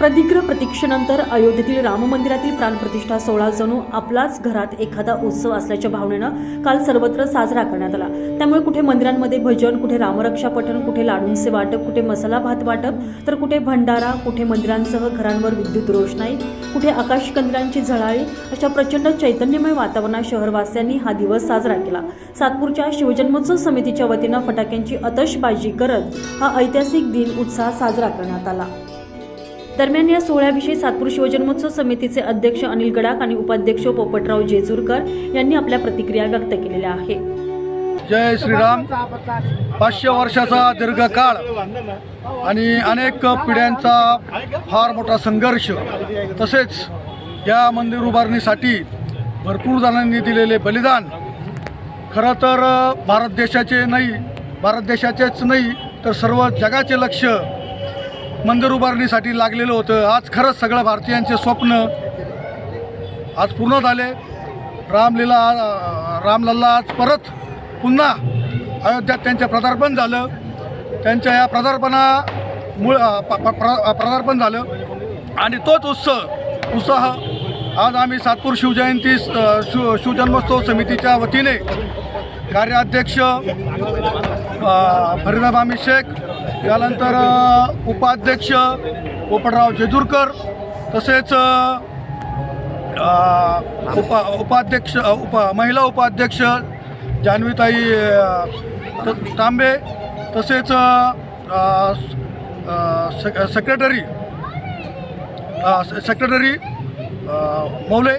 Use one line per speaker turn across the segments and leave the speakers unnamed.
प्रदीर्घ प्रतीक्षेनंतर अयोध्येतील राम मंदिरातील प्राणप्रतिष्ठा सोहळा जणू आपलाच घरात एखादा उत्सव असल्याच्या भावनेनं काल सर्वत्र साजरा करण्यात आला. त्यामुळे कुठे मंदिरांमध्ये भजन कुठे रामरक्षा पठण कुठे लाडूंचे वाटप कुठे मसाला भात वाटप तर कुठे भंडारा कुठे मंदिरांसह घरांवर विद्युत रोषणाई कुठे आकाशकंदिरांची झळाळी अशा प्रचंड चैतन्यमय वातावरणात शहरवासियांनी हा दिवस साजरा केला. सातपूरच्या शिवजन्मोत्सव समितीच्या वतीनं फटाक्यांची अतशबाजी करत हा ऐतिहासिक दिन उत्साहात साजरा करण्यात आला. दरम्यान या सोहळ्याविषयी सातपूर शिवजन्मोत्सव समितीचे अध्यक्ष अनिल गडाख आणि उपाध्यक्ष पोपटराव जेजूरकर यांनी आपल्या प्रतिक्रिया व्यक्त केलेल्या आहे
जय श्रीराम. पाचशे वर्षाचा दीर्घकाळ आणि अनेक पिढ्यांचा फार मोठा संघर्ष तसेच या मंदिर उभारणीसाठी भरपूर जणांनी दिलेले बलिदान. खरं तर भारत देशाचे नाही भारत देशाचेच नाही तर सर्व जगाचे लक्ष मंदिर उभारणीसाठी लागलेलं होतं. आज खरंच सगळं भारतीयांचे स्वप्न आज पूर्ण झाले. रामलीला रामलल्ला आज परत पुन्हा अयोध्यात त्यांचे प्रदार्पण झालं. त्यांच्या या प्रदार्पणा मूळ प- प- प्र- प्रदार्पण झालं. आणि तोच उत्सव उत्साह आज आम्ही सातपूर शिवजयंती शिव शिवजन्मोत्सव समितीच्या वतीने कार्याध्यक्ष अ, शेख यानंतर उपाध्यक्ष पोपटराव जेजूरकर तसेच उपा उपाध्यक्ष उपा महिला उपाध्यक्ष जान्हवीताई त- तांबे तसेच सेक- सेक्रेटरी से- सेक्रेटरी मौले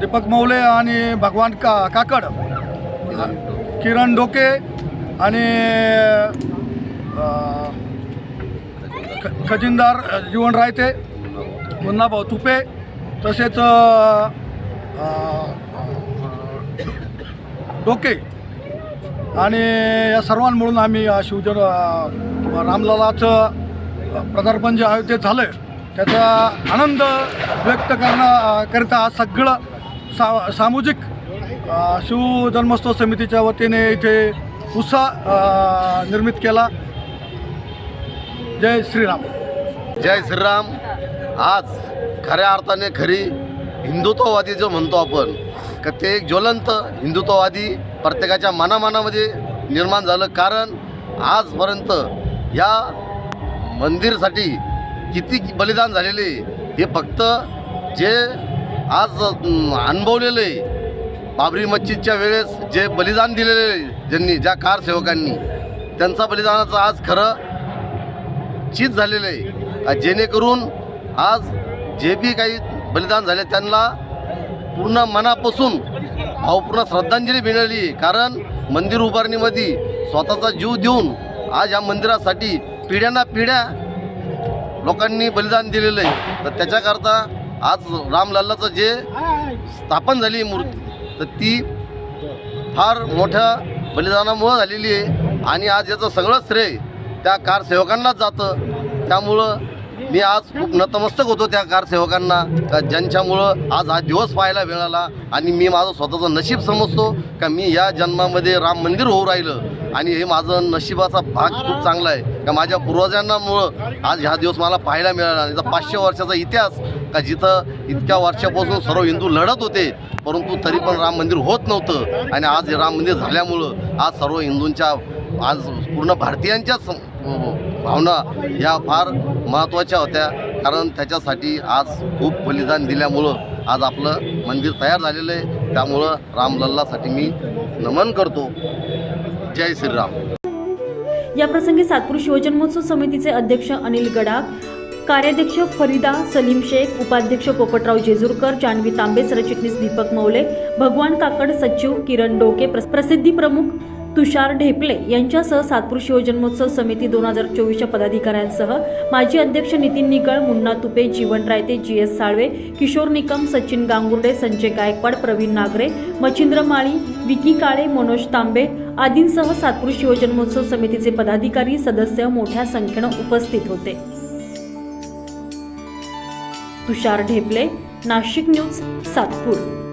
दीपक मौले आणि भगवान का काकड किरण डोके आणि खजिनदार जीवन रायते मुन्नाभाऊ तुपे तसेच डोके. आणि या सर्वांमिळून आम्ही शिवजन रामलालाचं प्रदार्पण जे आयोजित झालं त्याचा आनंद व्यक्त करण्याकरिता आज सगळं सा सामुजिक शिवजन्मोत्सव शिव जन्मोत्सव समितीच्या वतीने इथे उत्साह निर्मित केला. जय श्रीराम.
जय श्रीराम. आज खऱ्या अर्थाने खरी हिंदुत्ववादी जो म्हणतो आपण का ते एक ज्वलंत हिंदुत्ववादी प्रत्येकाच्या मनामनामध्ये निर्माण झालं. कारण आजपर्यंत या मंदिरसाठी किती बलिदान झालेले हे फक्त जे आज अनुभवलेले अनुभवलेलं आहे बाबरी मस्जिदच्या वेळेस जे बलिदान दिलेले ज्यांनी ज्या कारसेवकांनी त्यांचा बलिदानाचं आज खरं चीज झालेलं आहे. जेणेकरून आज जे बी काही बलिदान झाले त्यांना पूर्ण मनापासून भावपूर्ण श्रद्धांजली मिळाली. कारण मंदिर उभारणीमध्ये स्वतःचा जीव देऊन आज या मंदिरासाठी पिढ्यांना पिढ्या लोकांनी बलिदान दिलेलं आहे. तर त्याच्याकरता आज रामलल्लाचं जे स्थापन झाली मूर्ती तर ती फार मोठ्या बलिदानामुळं झालेली आहे. आणि आज याचं सगळं श्रेय त्या कारसेवकांनाच जातं. त्यामुळं मी आज खूप नतमस्तक होतो त्या कारसेवकांना का ज्यांच्यामुळं आज हा दिवस पाहायला मिळाला आणि मी माझं स्वतःचं नशीब समजतो का मी या जन्मामध्ये राम मंदिर होऊ राहिलं आणि हे माझं नशिबाचा भाग खूप चांगला आहे. का माझ्या पूर्वजांनामुळं आज ह्या दिवस मला पाहायला मिळाला आणि याचा पाचशे वर्षाचा इतिहास का जिथं इतक्या वर्षापासून सर्व हिंदू लढत होते परंतु तरी पण राम मंदिर होत नव्हतं. आणि आज हे राम मंदिर झाल्यामुळं आज सर्व हिंदूंच्या आज पूर्ण भारतीयांच्याच भावना ह्या फार महत्त्वाच्या होत्या. कारण त्याच्यासाठी आज खूप बलिदान दिल्यामुळं आज आपलं मंदिर तयार झालेलं आहे. त्यामुळं रामलल्लासाठी मी नमन करतो. जय श्रीराम.
या प्रसंगी सातपूर शिवजन्मोत्सव समितीचे अध्यक्ष अनिल गडाख कार्याध्यक्ष फरीदा सलीम शेख उपाध्यक्ष पोपटराव जेजूरकर जान्हवी तांबे सरचिटणीस दीपक मौले भगवान काकड सचिव किरण डोके प्रसिद्धी प्रमुख तुषार ढेपले यांच्यासह सातपूर शिवजन्मोत्सव समिती दोन हजार चोवीसच्या पदाधिकाऱ्यांसह माजी अध्यक्ष नितीन निकळ मुन्ना तुपे जीवन रायते जी एस साळवे किशोर निकम सचिन गांगुर्डे संजय गायकवाड प्रवीण नागरे मच्छिंद्र माळी विकी काळे मनोज तांबे आदींसह सातपूर शिवजन्मोत्सव समितीचे पदाधिकारी सदस्य मोठ्या संख्येनं उपस्थित होते. तुषार ढेपले नाशिक न्यूज सातपूर.